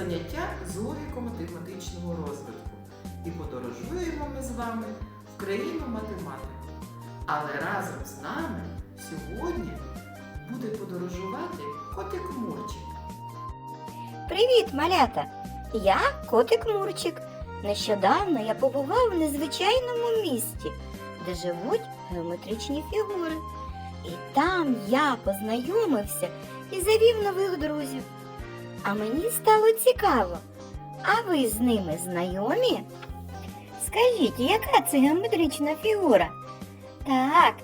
заняття з логіко-математичного розвитку. І подорожуємо ми з вами в країну математики. Але разом з нами сьогодні буде подорожувати котик Мурчик. Привіт, малята! Я котик Мурчик. Нещодавно я побував в незвичайному місті, де живуть геометричні фігури. І там я познайомився і завів нових друзів. А мені стало цікаво. А ви з ними знайомі? Скажіть, яка це геометрична фігура? Так,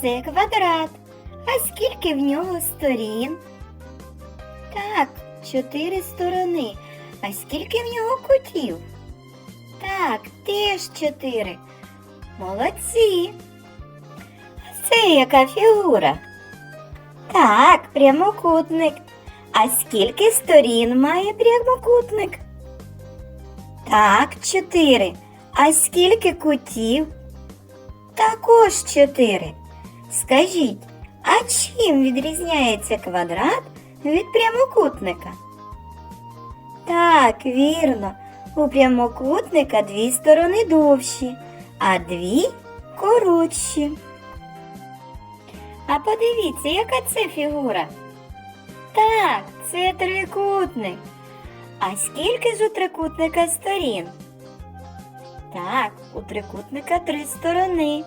це квадрат. А скільки в нього сторін? Так, чотири сторони. А скільки в нього кутів? Так, теж чотири. Молодці. А це яка фігура? Так, прямокутник. А скільки сторін має прямокутник? Так, чотири. А скільки кутів? Також чотири. Скажіть, а чим відрізняється квадрат від прямокутника? Так, вірно. У прямокутника дві сторони довші, а дві коротші. А подивіться, яка це фігура? Так, це трикутник. А скільки ж у трикутника сторін? Так, у трикутника три сторони.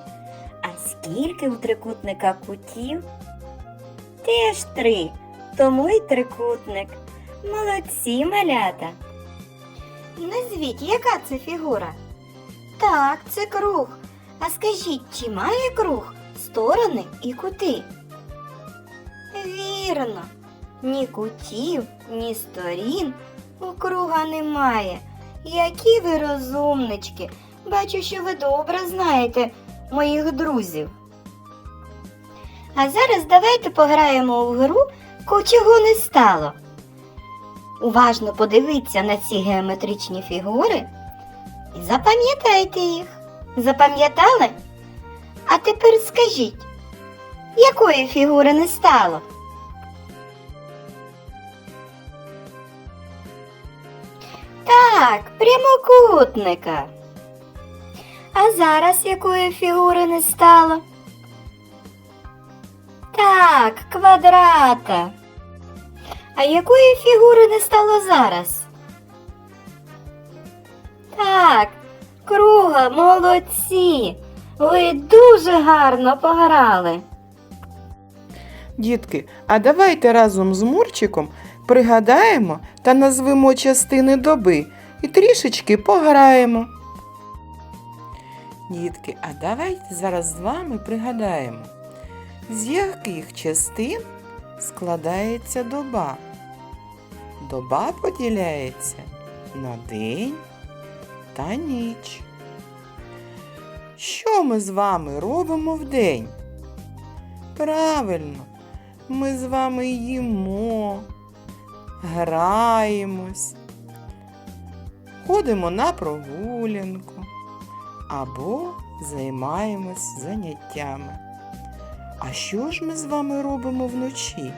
А скільки у трикутника кутів? Теж три, тому й трикутник. Молодці, малята. Назвіть, яка це фігура? Так, це круг. А скажіть, чи має круг сторони і кути? Вірно, ні кутів, ні сторін у круга немає. Які ви розумнички. Бачу, що ви добре знаєте моїх друзів. А зараз давайте пограємо в гру «Чого не стало. Уважно подивіться на ці геометричні фігури і запам'ятайте їх. Запам'ятали? А тепер скажіть, якої фігури не стало? Так, прямокутника. А зараз якої фігури не стало? Так, квадрата. А якої фігури не стало зараз? Так, круга, молодці. Ви дуже гарно пограли. Дітки, а давайте разом з Мурчиком пригадаємо та назвемо частини доби і трішечки пограємо. Дітки, а давайте зараз з вами пригадаємо, з яких частин складається доба. Доба поділяється на день та ніч. Що ми з вами робимо вдень? Правильно, ми з вами їмо, граємось, ходимо на прогулянку або займаємось заняттями. А що ж ми з вами робимо вночі?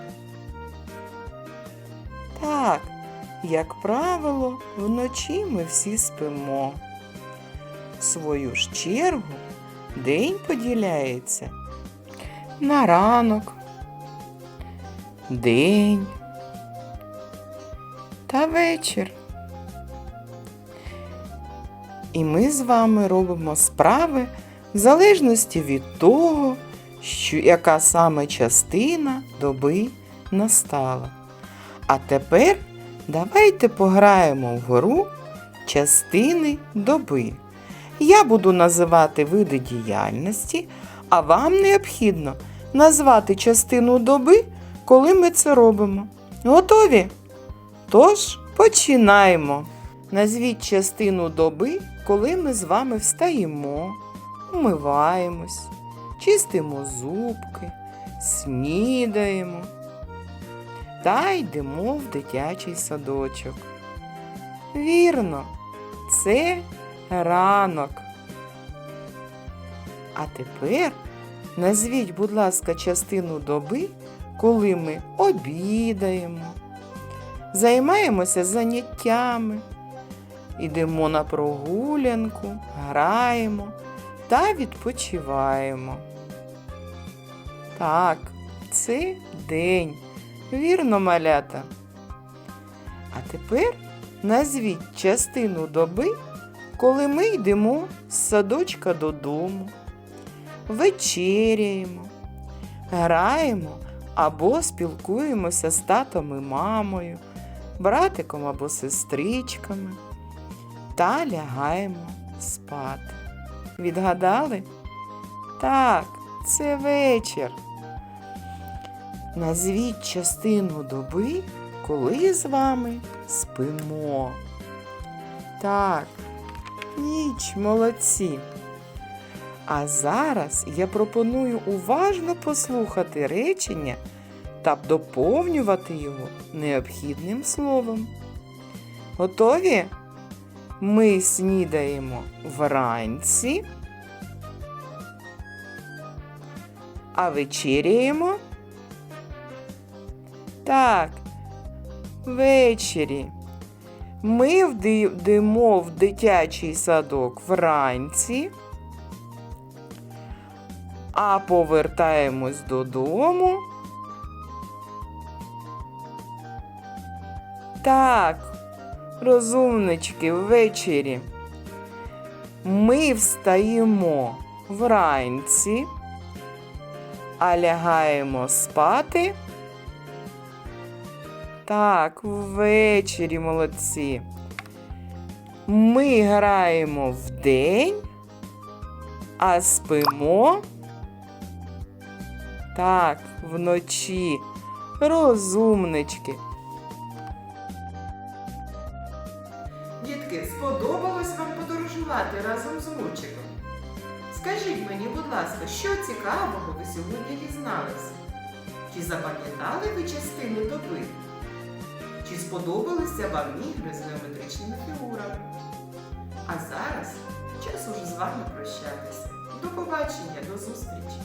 Так, як правило, вночі ми всі спимо. В свою ж чергу день поділяється на ранок, день та вечір. І ми з вами робимо справи в залежності від того, що, яка саме частина доби настала. А тепер давайте пограємо в гру частини доби. Я буду називати види діяльності, а вам необхідно назвати частину доби, коли ми це робимо. Готові? Тож починаємо. Назвіть частину доби, коли ми з вами встаємо, умиваємось, чистимо зубки, снідаємо та йдемо в дитячий садочок. Вірно, це ранок. А тепер назвіть, будь ласка, частину доби, коли ми обідаємо, займаємося заняттями, йдемо на прогулянку, граємо та відпочиваємо. Так, це день. Вірно, малята. А тепер назвіть частину доби, коли ми йдемо з садочка додому, вечеряємо, граємо або спілкуємося з татом і мамою, братиком або сестричками та лягаємо спати. Відгадали? Так, це вечір. Назвіть частину доби, коли з вами спимо. Так, ніч, молодці. А зараз я пропоную уважно послухати речення та доповнювати його необхідним словом. Готові? Ми снідаємо вранці, а вечеряємо. Так, ввечері. Ми вди- йдемо в дитячий садок вранці, а повертаємось додому. Так, розумнички, ввечері. Ми встаємо вранці, а лягаємо спати. Так, ввечері молодці. Ми граємо вдень, а спимо. Так, вночі. Розумнички. Подорожувати разом з Мурчиком? Скажіть мені, будь ласка, що цікавого ви сьогодні дізналися? Чи запам'ятали ви частини доби? Чи сподобалися вам ігри з геометричними фігурами? А зараз час уже з вами прощатися. До побачення, до зустрічі!